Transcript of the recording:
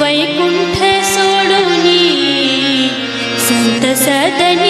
वैकुंठ सोडून संत सदनी